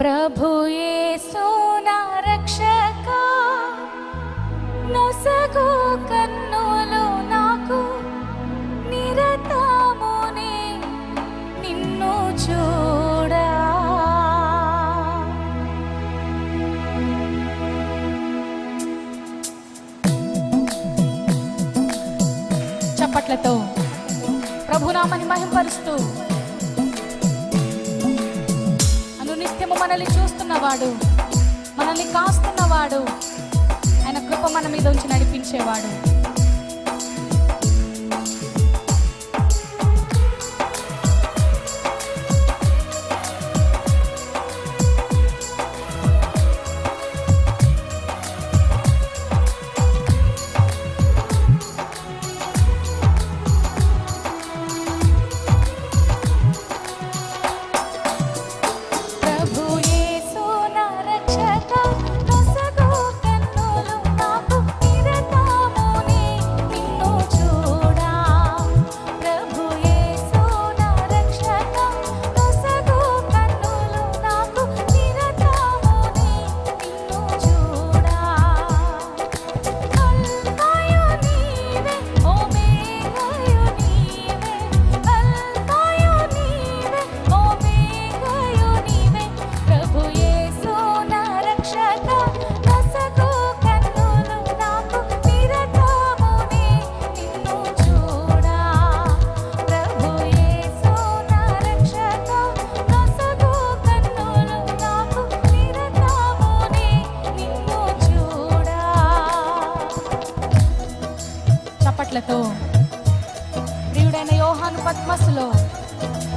ప్రభు యేసు రక్షక. నొసగు కన్నులు నాకు నిరతమునే నిన్ను చూడ. చప్పట్లతో ప్రభునామని మహింపరుస్తూ నిత్యము మనల్ని చూస్తున్నవాడు మనల్ని కాస్తున్నవాడు. ఆయన కృప మన మీద ఉంచి నడిపించేవాడు.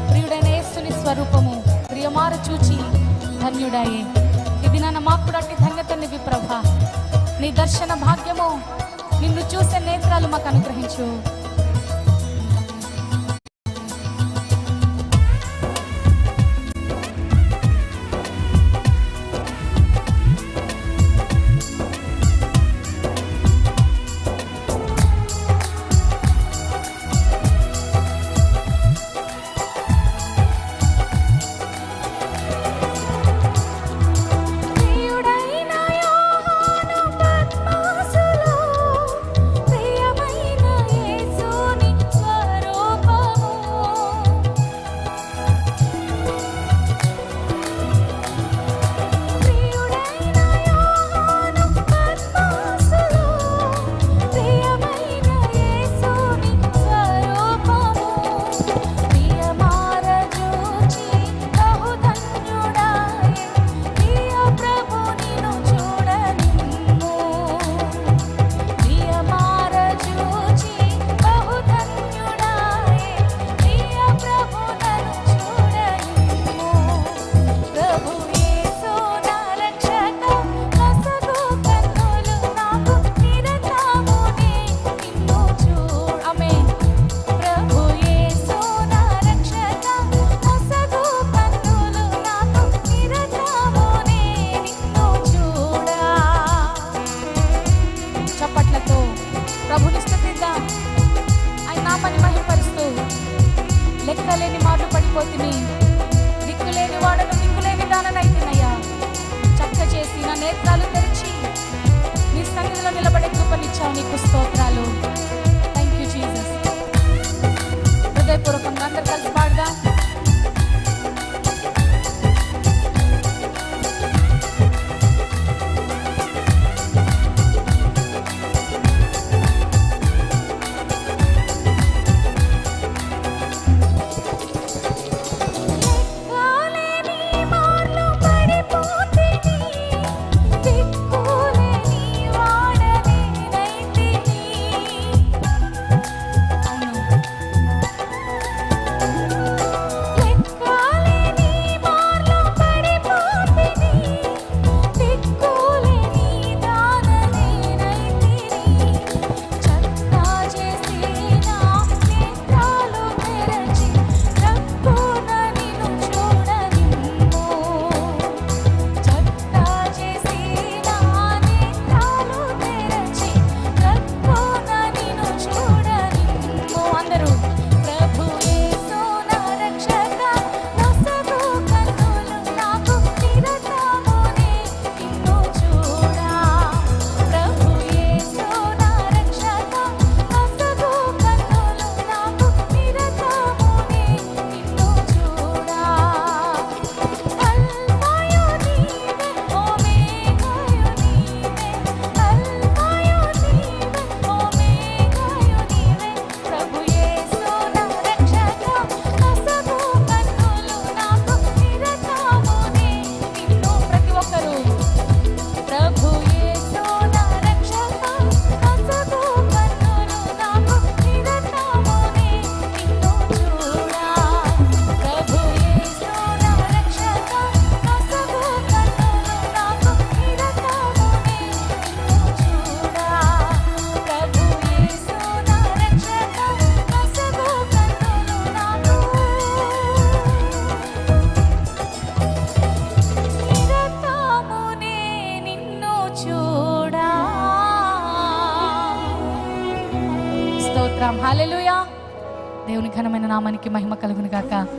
ప్రియుడైన స్వరూపము ప్రియమారు చూచి ధన్యుడాయే. ఇది నన్న మాకుడట్టి ధన్యతనివి విప్రభ నీ దర్శన భాగ్యము నిన్ను చూసే నేత్రాలు మాకు అనుగ్రహించు. లేని మాటలు దిక్కు లేని వాడను దిక్కులేని దానైతున్నాయా చక్క చేసి నా నేత్రాలు తెరిచి నీ సన్నిధిలో నిలబడే కృపనిచ్చావు నీకు స్తోత్రాలు. స్తోత్రం హాలెలుయా దేవుని ఘనమైన నామానికి మహిమ కలుగును గాక